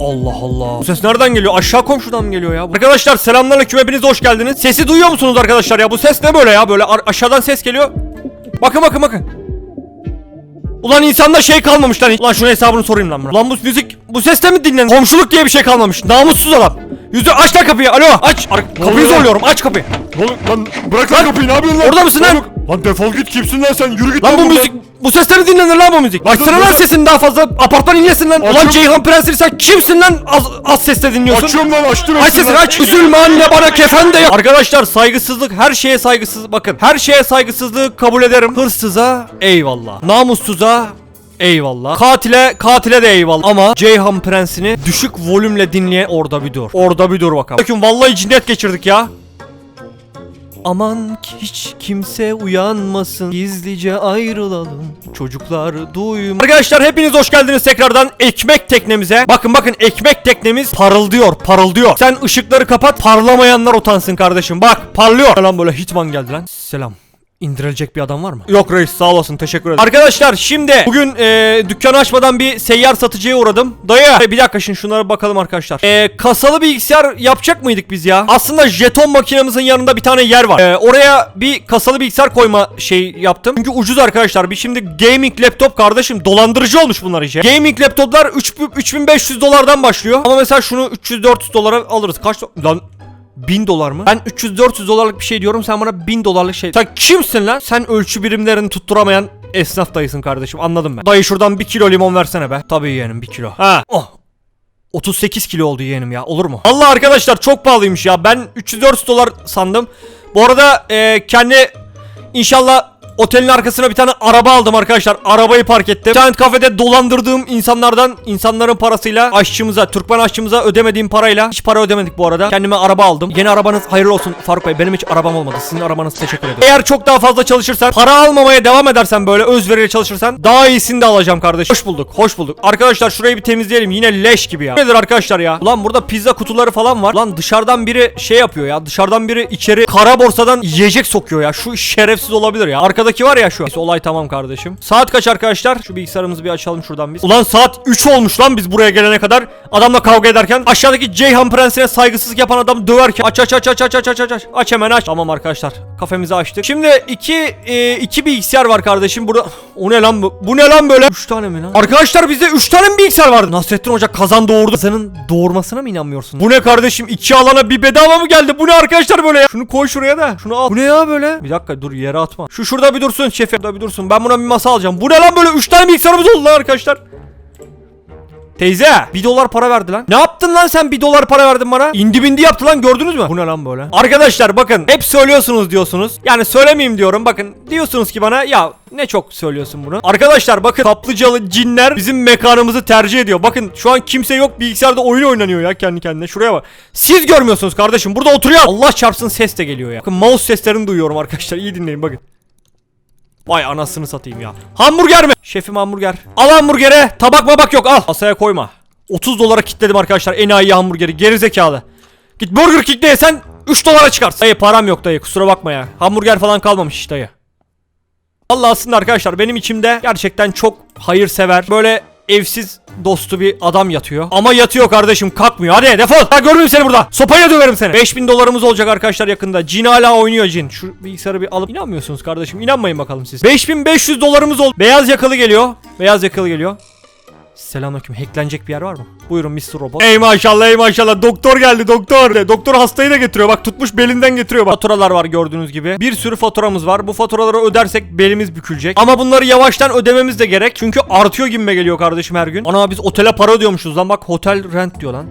Allah Allah. Bu ses nereden geliyor? Aşağı komşudan mı geliyor ya? Arkadaşlar selamünaleyküm hepiniz hoş geldiniz. Sesi duyuyor musunuz arkadaşlar ya? Bu ses ne böyle ya? Böyle aşağıdan ses geliyor. Bakın bakın bakın. Ulan insanda şey kalmamış lan. Ulan şunun hesabını sorayım lan. Ulan bu müzik bu seste mi dinlenir? Komşuluk diye bir şey kalmamış. Namussuz adam. Yüzü aç lan kapıyı. Alo aç. Ar- kapıyı zorluyorum. Aç kapıyı. Oğlum lan bırak lan kapıyı ne yapıyorsun lan? Orada mısın lan? Lan defol git kimsin lan sen yürü git Lan bu buradan. müzik bu seste mi dinlenir lan bu müzik? Açsana lan sesini daha fazla. Apartman inlesin lan. Ulan Açıyorum. Ceyhan Prensesi sen kimsin lan? Az, az sesle dinliyorsun. Açıyorum lan açtın Aç sesini aç. Üzülme anne bana kefen de yap. Arkadaşlar saygısızlık her şeye saygısız. Bakın her şeye saygısızlığı kabul ederim. Hırsıza eyvallah. Namussuza Eyvallah. Katile katile de eyvallah. Ama Ceyhan Prensi'ni düşük volümle dinleyen orada bir dur. Orada bir dur bakalım. Bakın vallahi cinnet geçirdik ya. Aman hiç kimse uyanmasın Gizlice ayrılalım. Çocuklar duyma Arkadaşlar hepiniz hoş geldiniz tekrardan ekmek teknemize. Bakın bakın ekmek teknemiz parıldıyor parıldıyor. Sen ışıkları kapat parlamayanlar utansın kardeşim. Bak parlıyor. Lan böyle hitman geldi lan. Selam İndirilecek bir adam var mı? Yok reis sağ olasın teşekkür ederim. Arkadaşlar şimdi bugün e, dükkanı açmadan bir seyyar satıcıya uğradım. Dayı e, bir dakika şimdi şunlara bakalım arkadaşlar. E, kasalı bilgisayar yapacak mıydık biz ya? Aslında jeton makinemizin yanında bir tane yer var. E, oraya bir kasalı bilgisayar koyma şey yaptım. Çünkü ucuz arkadaşlar. Bir şimdi gaming laptop kardeşim dolandırıcı olmuş bunlar işe. Gaming laptoplar 3, 3500 dolardan başlıyor. Ama mesela şunu 300-400 dolara alırız. Kaç do- lan 1000 dolar mı? Ben 300-400 dolarlık bir şey diyorum sen bana 1000 dolarlık şey. Sen kimsin lan? Sen ölçü birimlerini tutturamayan esnaf dayısın kardeşim anladım ben. Dayı şuradan 1 kilo limon versene be. Tabii yeğenim 1 kilo. Ha. Oh. 38 kilo oldu yeğenim ya olur mu? Allah arkadaşlar çok pahalıymış ya. Ben 300-400 dolar sandım. Bu arada e, kendi inşallah otelin arkasına bir tane araba aldım arkadaşlar. Arabayı park ettim. İnternet kafede dolandırdığım insanlardan insanların parasıyla aşçımıza, Türkmen aşçımıza ödemediğim parayla hiç para ödemedik bu arada. Kendime araba aldım. Yeni arabanız hayırlı olsun Faruk Bey. Benim hiç arabam olmadı. Sizin arabanız teşekkür ederim. Eğer çok daha fazla çalışırsan, para almamaya devam edersen böyle özveriyle çalışırsan daha iyisini de alacağım kardeş. Hoş bulduk. Hoş bulduk. Arkadaşlar şurayı bir temizleyelim. Yine leş gibi ya. Nedir arkadaşlar ya? Ulan burada pizza kutuları falan var. Lan dışarıdan biri şey yapıyor ya. Dışarıdan biri içeri kara borsadan yiyecek sokuyor ya. Şu şerefsiz olabilir ya. Arkadaki var ya şu. Neyse, olay tamam kardeşim. Saat kaç arkadaşlar? Şu bilgisayarımızı bir açalım şuradan biz. Ulan saat 3 olmuş lan biz buraya gelene kadar. Adamla kavga ederken aşağıdaki Ceyhan Prensi'ne saygısızlık yapan adam döverken aç aç aç aç aç aç aç aç aç aç hemen aç. Tamam arkadaşlar kafemizi açtık. Şimdi iki e, iki bilgisayar var kardeşim burada. O ne lan bu? Bu ne lan böyle? 3 tane mi lan? Arkadaşlar bizde 3 tane mi bilgisayar vardı? Nasrettin Hoca kazan doğurdu. Kazanın doğurmasına mı inanmıyorsun? Bu ne kardeşim? İki alana bir bedava mı geldi? Bu ne arkadaşlar böyle ya? Şunu koy şuraya da. Şunu al. Bu ne ya böyle? Bir dakika dur yere atma. Şu şurada bir dursun şefim. Şurada bir dursun. Ben buna bir masa alacağım. Bu ne lan böyle? 3 tane bilgisayarımız oldu lan arkadaşlar. Teyze 1 dolar para verdi lan. Ne yaptın lan sen 1 dolar para verdin bana? İndi bindi yaptı lan gördünüz mü? Bu ne lan böyle? Arkadaşlar bakın hep söylüyorsunuz diyorsunuz. Yani söylemeyeyim diyorum bakın. Diyorsunuz ki bana ya ne çok söylüyorsun bunu. Arkadaşlar bakın kaplıcalı cinler bizim mekanımızı tercih ediyor. Bakın şu an kimse yok bilgisayarda oyun oynanıyor ya kendi kendine. Şuraya bak. Siz görmüyorsunuz kardeşim. Burada oturuyor. Allah çarpsın ses de geliyor ya. Bakın mouse seslerini duyuyorum arkadaşlar. İyi dinleyin bakın. Vay anasını satayım ya. Hamburger mi? Şefim hamburger. Al hamburgere. Tabak mabak yok al. Masaya koyma. 30 dolara kitledim arkadaşlar enayi hamburgeri. Geri zekalı. Git Burger King'de yesen 3 dolara çıkart. Dayı param yok dayı kusura bakma ya. Hamburger falan kalmamış işte dayı. Allah aslında arkadaşlar benim içimde gerçekten çok hayırsever. Böyle evsiz dostu bir adam yatıyor. Ama yatıyor kardeşim kalkmıyor. Hadi defol. Ha görmeyeyim seni burada. Sopayla döverim seni. 5000 dolarımız olacak arkadaşlar yakında. Cin hala oynuyor Cin. Şu bilgisayarı bir alıp inanmıyorsunuz kardeşim. İnanmayın bakalım siz. 5500 dolarımız oldu. Beyaz yakalı geliyor. Beyaz yakalı geliyor. Selamünaleyküm. Hacklenecek bir yer var mı? Buyurun Mr. Robot. Ey maşallah ey maşallah. Doktor geldi doktor. Doktor hastayı da getiriyor. Bak tutmuş belinden getiriyor. Bak. Faturalar var gördüğünüz gibi. Bir sürü faturamız var. Bu faturaları ödersek belimiz bükülecek. Ama bunları yavaştan ödememiz de gerek. Çünkü artıyor gibime geliyor kardeşim her gün. Ana biz otele para ödüyormuşuz lan. Bak hotel rent diyor lan.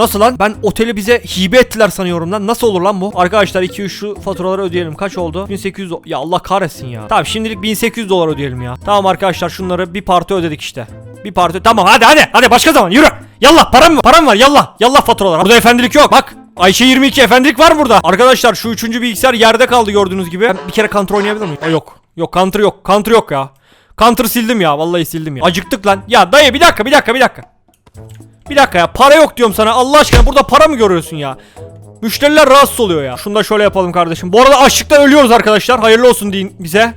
Nasıl lan? Ben oteli bize hibe ettiler sanıyorum lan. Nasıl olur lan bu? Arkadaşlar 2 3 şu faturaları ödeyelim. Kaç oldu? 1800 do- Ya Allah kahretsin ya. Tamam şimdilik 1800 dolar ödeyelim ya. Tamam arkadaşlar şunları bir parti ödedik işte. Bir parti. Tamam hadi hadi. Hadi başka zaman yürü. Yallah param mı? Param var yallah. Yallah faturalar. Burada efendilik yok. Bak. Ayşe 22 efendilik var burada. Arkadaşlar şu üçüncü bilgisayar yerde kaldı gördüğünüz gibi. Ben bir kere counter oynayabilir miyim? Yok. Yok counter yok. Counter yok ya. Counter sildim ya. Vallahi sildim ya. Acıktık lan. Ya dayı bir dakika bir dakika bir dakika. Bir dakika ya para yok diyorum sana Allah aşkına burada para mı görüyorsun ya? Müşteriler rahatsız oluyor ya. Şunu da şöyle yapalım kardeşim. Bu arada açlıktan ölüyoruz arkadaşlar. Hayırlı olsun deyin bize.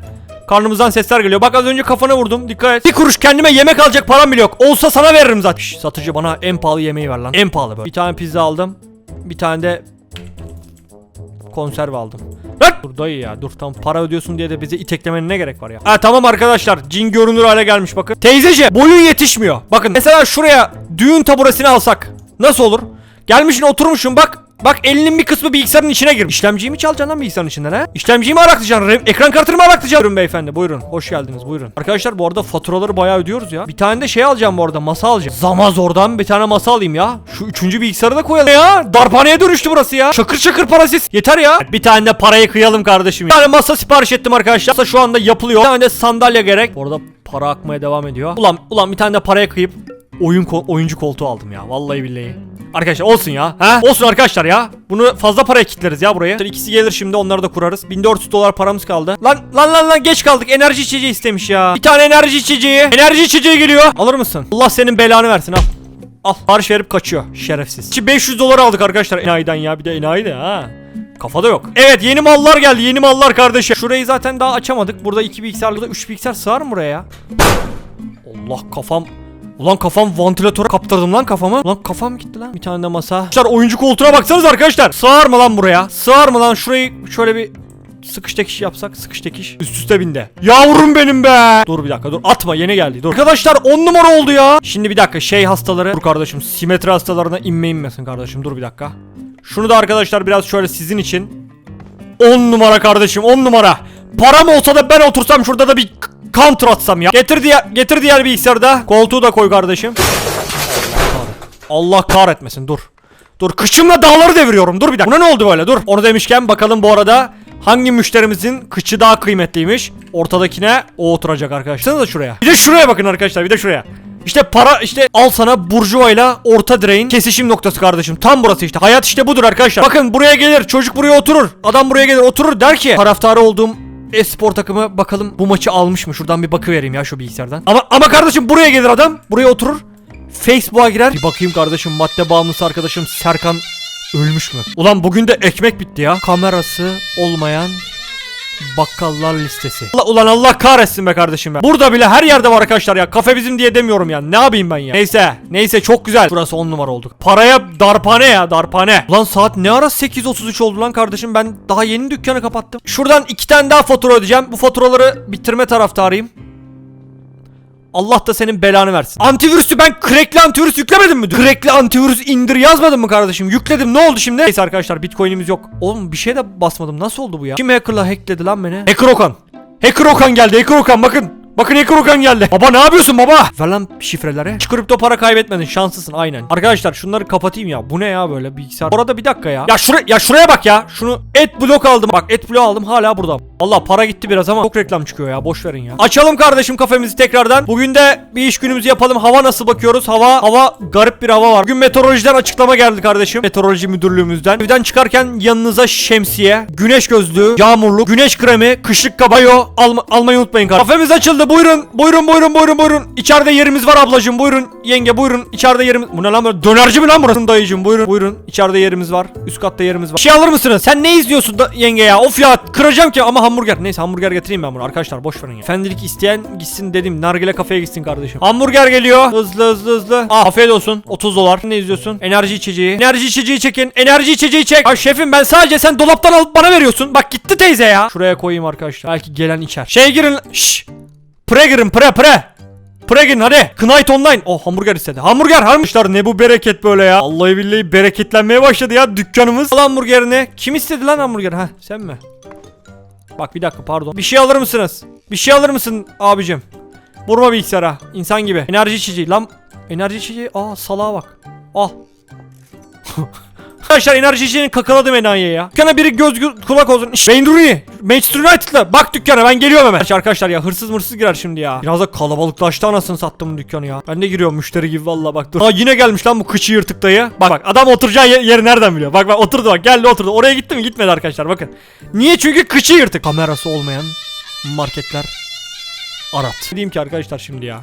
Karnımızdan sesler geliyor. Bak az önce kafana vurdum. Dikkat et. Bir kuruş kendime yemek alacak param bile yok. Olsa sana veririm zaten. Şş, satıcı bana en pahalı yemeği ver lan. En pahalı böyle. Bir tane pizza aldım. Bir tane de konserve aldım. Lan! Dur dayı ya dur tam para ödüyorsun diye de bizi iteklemenin ne gerek var ya. Ha tamam arkadaşlar cin görünür hale gelmiş bakın. Teyzece boyun yetişmiyor. Bakın mesela şuraya düğün taburesini alsak nasıl olur? Gelmişsin oturmuşsun bak. Bak elinin bir kısmı bilgisayarın içine girmiş. İşlemciyi mi çalacaksın lan bilgisayarın içinden ha? İşlemciyi mi araklayacaksın? Re- ekran kartını mı araklayacaksın? Buyurun beyefendi buyurun. Hoş geldiniz buyurun. Arkadaşlar bu arada faturaları bayağı ödüyoruz ya. Bir tane de şey alacağım bu arada masa alacağım. Zamazor'dan bir tane masa alayım ya. Şu üçüncü bilgisayarı da koyalım ya. Darphaneye dönüştü burası ya. Şakır şakır parasız. Yeter ya. Bir tane de parayı kıyalım kardeşim. ya. Bir tane masa sipariş ettim arkadaşlar. Masa şu anda yapılıyor. Bir tane de sandalye gerek. Bu arada para akmaya devam ediyor. Ulan ulan bir tane de paraya kıyıp oyun ko- oyuncu koltuğu aldım ya. Vallahi billahi. Arkadaşlar olsun ya. Ha? Olsun arkadaşlar ya. Bunu fazla paraya kitleriz ya buraya. İkisi gelir şimdi onları da kurarız. 1400 dolar paramız kaldı. Lan lan lan lan geç kaldık. Enerji içeceği istemiş ya. Bir tane enerji içeceği. Enerji içeceği geliyor. Alır mısın? Allah senin belanı versin al. Al. Parış verip kaçıyor. Şerefsiz. Şimdi 500 dolar aldık arkadaşlar enayiden ya. Bir de enayi de ha. Kafada yok. Evet yeni mallar geldi. Yeni mallar kardeşim. Şurayı zaten daha açamadık. Burada 2 bilgisayarlı da 3 bilgisayar sığar mı buraya ya? Allah kafam Ulan kafam vantilatöre kaptırdım lan kafamı. Ulan kafam gitti lan. Bir tane de masa. Arkadaşlar oyuncu koltuğuna baksanız arkadaşlar. Sığar mı lan buraya? Sığar mı lan? Şurayı şöyle bir sıkış tekiş yapsak. Sıkış tekiş. Üst üste binde. Yavrum benim be. Dur bir dakika dur. Atma yeni geldi. Dur. Arkadaşlar 10 numara oldu ya. Şimdi bir dakika şey hastaları. Dur kardeşim. Simetri hastalarına inme inmesin kardeşim. Dur bir dakika. Şunu da arkadaşlar biraz şöyle sizin için 10 numara kardeşim 10 numara. Param olsa da ben otursam şurada da bir counter atsam ya. Getir diye getir diğer bilgisayarı da. Koltuğu da koy kardeşim. Allah kahretmesin dur. Dur kıçımla dağları deviriyorum. Dur bir dakika. Buna ne oldu böyle? Dur. Onu demişken bakalım bu arada hangi müşterimizin kıçı daha kıymetliymiş. Ortadakine o oturacak arkadaşlar. da şuraya. Bir de şuraya bakın arkadaşlar. Bir de şuraya. İşte para işte al sana burjuva ile orta direğin kesişim noktası kardeşim. Tam burası işte. Hayat işte budur arkadaşlar. Bakın buraya gelir. Çocuk buraya oturur. Adam buraya gelir oturur der ki taraftarı olduğum e-spor takımı bakalım bu maçı almış mı? Şuradan bir bakıvereyim ya şu bilgisayardan. Ama ama kardeşim buraya gelir adam. Buraya oturur. Facebook'a girer. Bir bakayım kardeşim madde bağımlısı arkadaşım Serkan ölmüş mü? Ulan bugün de ekmek bitti ya. Kamerası olmayan bakkallar listesi. Allah, ulan Allah kahretsin be kardeşim be. Burada bile her yerde var arkadaşlar ya. Kafe bizim diye demiyorum ya. Ne yapayım ben ya? Neyse. Neyse çok güzel. Burası 10 numara olduk. Paraya darpane ya darpane. Ulan saat ne ara 8.33 oldu lan kardeşim. Ben daha yeni dükkanı kapattım. Şuradan iki tane daha fatura ödeyeceğim. Bu faturaları bitirme taraftarıyım. Allah da senin belanı versin. Antivirüsü ben crackli antivirüs yüklemedim mi? Crackli antivirüs indir yazmadım mı kardeşim? Yükledim. Ne oldu şimdi? Neyse arkadaşlar Bitcoin'imiz yok. Oğlum bir şey de basmadım. Nasıl oldu bu ya? Kim hackerla hackledi lan beni? Hacker Okan. Hacker Okan geldi. Hacker Okan bakın. Bakın Hacker Okan geldi. Baba ne yapıyorsun baba? Ver lan şifreleri. Hiç kripto para kaybetmedin. Şanslısın aynen. Arkadaşlar şunları kapatayım ya. Bu ne ya böyle bilgisayar? Orada bir dakika ya. Ya şuraya ya şuraya bak ya. Şunu et blok aldım. Bak et blok aldım hala burada. Allah para gitti biraz ama çok reklam çıkıyor ya. Boş verin ya. Açalım kardeşim kafemizi tekrardan. Bugün de bir iş günümüzü yapalım. Hava nasıl bakıyoruz? Hava hava garip bir hava var. Bugün meteorolojiden açıklama geldi kardeşim. Meteoroloji müdürlüğümüzden. Evden çıkarken yanınıza şemsiye, güneş gözlüğü, yağmurluk, güneş kremi, kışlık kabayo alma- almayı unutmayın kardeşim. Kafemiz açıldı. Buyurun. Buyurun buyurun buyurun buyurun. İçeride yerimiz var ablacığım. Buyurun. Yenge buyurun. İçeride yerimiz. Bu ne lan böyle? Dönerci mi lan burası dayıcığım? Buyurun. Buyurun. İçeride yerimiz var. Üst katta yerimiz var. Bir şey alır mısınız? Sen ne izliyorsun da yenge ya? Of ya kıracağım ki ama hamburger. Neyse hamburger getireyim ben bunu arkadaşlar boş verin ya. Efendilik isteyen gitsin dedim. Nargile kafeye gitsin kardeşim. Hamburger geliyor. Hızlı hızlı hızlı. Ah afiyet olsun. 30 dolar. Ne izliyorsun? Enerji içeceği. Enerji içeceği çekin. Enerji içeceği çek. Ay şefim ben sadece sen dolaptan alıp bana veriyorsun. Bak gitti teyze ya. Şuraya koyayım arkadaşlar. Belki gelen içer. Şey girin. Şşş. Pre girin pre pre. Pre girin hadi. Knight Online. Oh hamburger istedi. Hamburger harmışlar. Ne bu bereket böyle ya. Vallahi billahi bereketlenmeye başladı ya dükkanımız. Al hamburgerini. Kim istedi lan hamburgeri? Ha sen mi? Bak bir dakika pardon. Bir şey alır mısınız? Bir şey alır mısın abicim? Vurma bilgisayara. İnsan gibi. Enerji içeceği. Lan enerji içeceği. Aa salağa bak. Al. Arkadaşlar enerji içeceğini kakaladım enayiye ya. Dükkana biri göz gö- kulak olsun. Şşş, Wayne. Manchester United'la. Bak dükkana ben geliyorum hemen. Arkadaşlar, ya hırsız mırsız girer şimdi ya. Biraz da kalabalıklaştı anasını sattım dükkanı ya. Ben de giriyorum müşteri gibi valla bak dur. Aa yine gelmiş lan bu kıçı yırtık dayı. Bak bak adam oturacağı yer- yeri nereden biliyor. Bak bak oturdu bak geldi oturdu. Oraya gitti mi gitmedi arkadaşlar bakın. Niye çünkü kıçı yırtık. Kamerası olmayan marketler arat. Diyeyim ki arkadaşlar şimdi ya.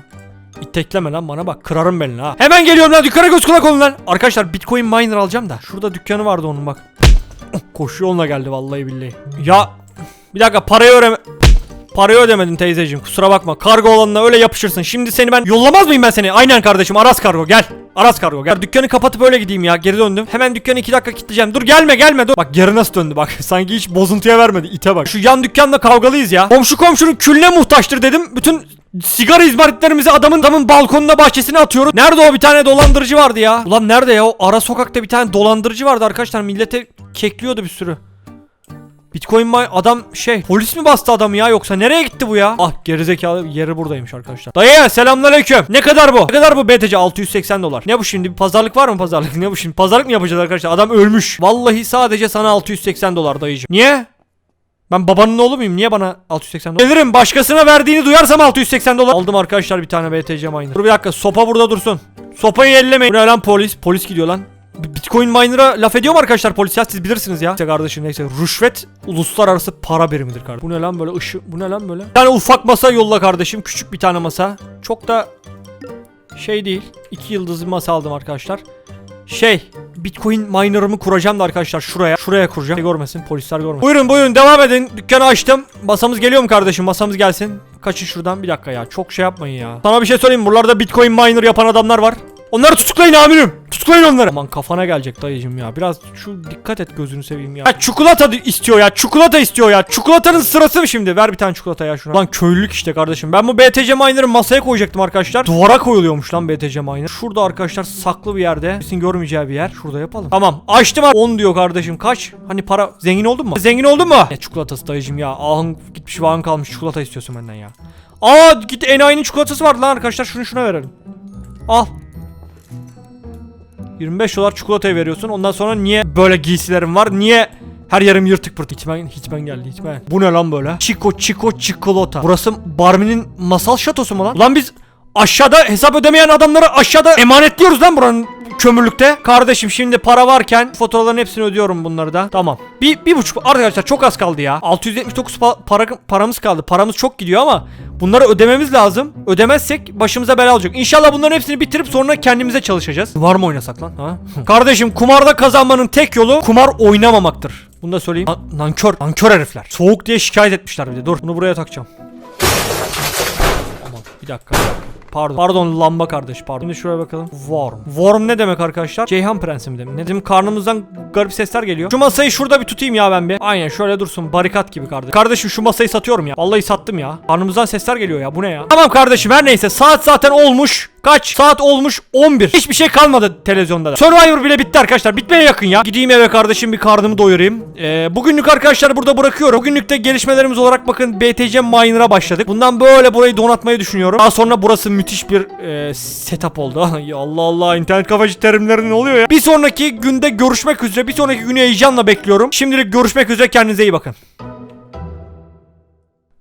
İtekleme lan bana bak kırarım belini ha. Hemen geliyorum lan dükkana göz kulak olun lan. Arkadaşlar bitcoin miner alacağım da. Şurada dükkanı vardı onun bak. Koşu yoluna geldi vallahi billahi. Ya bir dakika parayı öğren... Parayı ödemedin teyzeciğim kusura bakma. Kargo olanına öyle yapışırsın. Şimdi seni ben yollamaz mıyım ben seni? Aynen kardeşim Aras Kargo gel. Aras Kargo gel. Dükkanı kapatıp öyle gideyim ya. Geri döndüm. Hemen dükkanı 2 dakika kilitleyeceğim. Dur gelme gelme dur. Bak geri nasıl döndü bak. Sanki hiç bozuntuya vermedi. ite bak. Şu yan dükkanla kavgalıyız ya. Komşu komşunun külüne muhtaçtır dedim. Bütün sigara izmaritlerimizi adamın adamın balkonuna bahçesine atıyoruz. Nerede o bir tane dolandırıcı vardı ya? Ulan nerede ya? O ara sokakta bir tane dolandırıcı vardı arkadaşlar. Millete kekliyordu bir sürü. Bitcoin mi adam şey polis mi bastı adamı ya yoksa nereye gitti bu ya? Ah gerizekalı yeri buradaymış arkadaşlar. Dayı selamünaleyküm. Ne kadar bu? Ne kadar bu BTC 680 dolar. Ne bu şimdi bir pazarlık var mı pazarlık? Ne bu şimdi pazarlık mı yapacağız arkadaşlar? Adam ölmüş. Vallahi sadece sana 680 dolar dayıcım. Niye? Ben babanın oğlu muyum? Niye bana 680 dolar? Gelirim başkasına verdiğini duyarsam 680 dolar. Aldım arkadaşlar bir tane BTC miner. Dur bir dakika sopa burada dursun. Sopayı ellemeyin. Bu ne lan polis? Polis gidiyor lan. Bitcoin miner'a laf ediyor mu arkadaşlar polis ya siz bilirsiniz ya. İşte kardeşim neyse rüşvet uluslararası para birimidir kardeşim. Bu ne lan böyle ışık bu ne lan böyle? Bir tane ufak masa yolla kardeşim küçük bir tane masa. Çok da şey değil. iki yıldızlı masa aldım arkadaşlar. Şey Bitcoin miner'ımı kuracağım da arkadaşlar şuraya. Şuraya kuracağım. Şey görmesin polisler görmesin. Buyurun buyurun devam edin. Dükkanı açtım. Masamız geliyor mu kardeşim? Masamız gelsin. Kaçın şuradan bir dakika ya. Çok şey yapmayın ya. Sana bir şey söyleyeyim. Buralarda Bitcoin miner yapan adamlar var. Onları tutuklayın amirim. Tutuklayın onları. Aman kafana gelecek dayıcım ya. Biraz şu dikkat et gözünü seveyim ya. ya çikolata istiyor ya. Çikolata istiyor ya. Çikolatanın sırası mı şimdi? Ver bir tane çikolata ya şuna. Lan köylülük işte kardeşim. Ben bu BTC miner'ı masaya koyacaktım arkadaşlar. Duvara koyuluyormuş lan BTC miner. Şurada arkadaşlar saklı bir yerde. Kesin görmeyeceği bir yer. Şurada yapalım. Tamam. Açtım abi. 10 diyor kardeşim. Kaç? Hani para zengin oldun mu? Zengin oldun mu? Ne çikolatası dayıcım ya. Ahın gitmiş vahın kalmış çikolata istiyorsun benden ya. Aa git enayinin çikolatası vardı lan arkadaşlar. Şunu şuna verelim. Al. 25 dolar çikolataya veriyorsun. Ondan sonra niye böyle giysilerim var? Niye her yerim yırtık pırtık? Hitman, hitman geldi hitman. Bu ne lan böyle? Chico Chico çikolata. Burası Barmi'nin masal şatosu mu lan? Ulan biz aşağıda hesap ödemeyen adamları aşağıda emanetliyoruz lan buranın kömürlükte. Kardeşim şimdi para varken faturaların hepsini ödüyorum bunları da. Tamam. Bir, bir buçuk arkadaşlar çok az kaldı ya. 679 pa- para, paramız kaldı. Paramız çok gidiyor ama bunları ödememiz lazım. Ödemezsek başımıza bela olacak. İnşallah bunların hepsini bitirip sonra kendimize çalışacağız. Var mı oynasak lan? Ha? Kardeşim kumarda kazanmanın tek yolu kumar oynamamaktır. Bunu da söyleyeyim. Nan- nankör, nankör herifler. Soğuk diye şikayet etmişler bir de. Dur bunu buraya takacağım. Aman bir dakika. Pardon. Pardon lamba kardeş pardon. Şimdi şuraya bakalım. Worm. Worm ne demek arkadaşlar? Ceyhan prensi mi demek? Ne dedim karnımızdan garip sesler geliyor. Şu masayı şurada bir tutayım ya ben bir. Aynen şöyle dursun. Barikat gibi kardeş. Kardeşim şu masayı satıyorum ya. Vallahi sattım ya. Karnımızdan sesler geliyor ya. Bu ne ya? Tamam kardeşim her neyse. Saat zaten olmuş. Kaç? Saat olmuş 11. Hiçbir şey kalmadı televizyonda da. Survivor bile bitti arkadaşlar. Bitmeye yakın ya. Gideyim eve kardeşim bir karnımı doyurayım. Ee, bugünlük arkadaşlar burada bırakıyorum. Bugünlük de gelişmelerimiz olarak bakın BTC Miner'a başladık. Bundan böyle burayı donatmayı düşünüyorum. Daha sonra burası müthiş bir e, setup oldu. ya Allah Allah internet kafacı terimleri ne oluyor ya? Bir sonraki günde görüşmek üzere. Bir sonraki günü heyecanla bekliyorum. Şimdilik görüşmek üzere. Kendinize iyi bakın.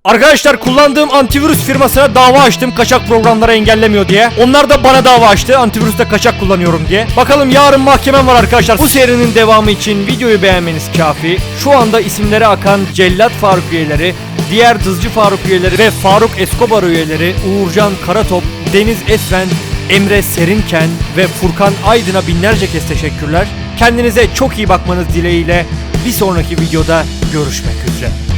Arkadaşlar kullandığım antivirüs firmasına dava açtım kaçak programları engellemiyor diye. Onlar da bana dava açtı antivirüste kaçak kullanıyorum diye. Bakalım yarın mahkemem var arkadaşlar. Bu serinin devamı için videoyu beğenmeniz kafi. Şu anda isimleri akan Cellat Faruk üyeleri, diğer Dızcı Faruk üyeleri ve Faruk Escobar üyeleri Uğurcan Karatop, Deniz Esven, Emre Serinken ve Furkan Aydın'a binlerce kez teşekkürler. Kendinize çok iyi bakmanız dileğiyle bir sonraki videoda görüşmek üzere.